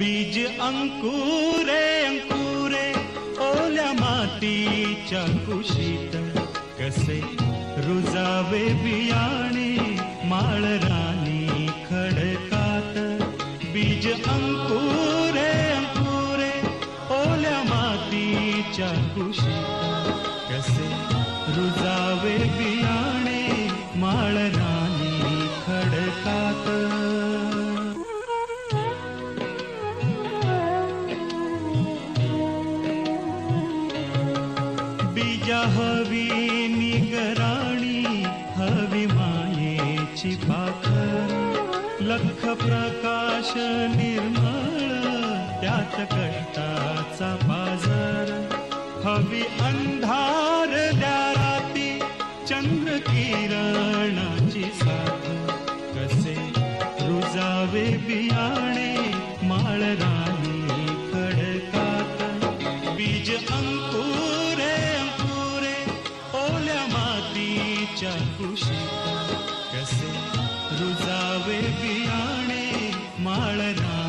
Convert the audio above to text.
बीज अंकुरे अंकुरे ओल्या मातीच्या कुशीत. कसे रुजावे बियाणे माळराणी खडकात. बीज अंकुरे अंकुरे ओल्या मातीच्या कुशीत. कसे रुजावे बियाणे माळ बीजा हवी निगराणी हवी मायेची पाखर. लख प्रकाश निर्मळ त्यात कष्टाचा बाजार. हवी अंधार द्या राती चंद्र किरणाची साथ. कसे रुजावे बियाणे माळ राणी खडकात. बीज अंग च्या कुशीत कसे रुजावे बियाणे मालना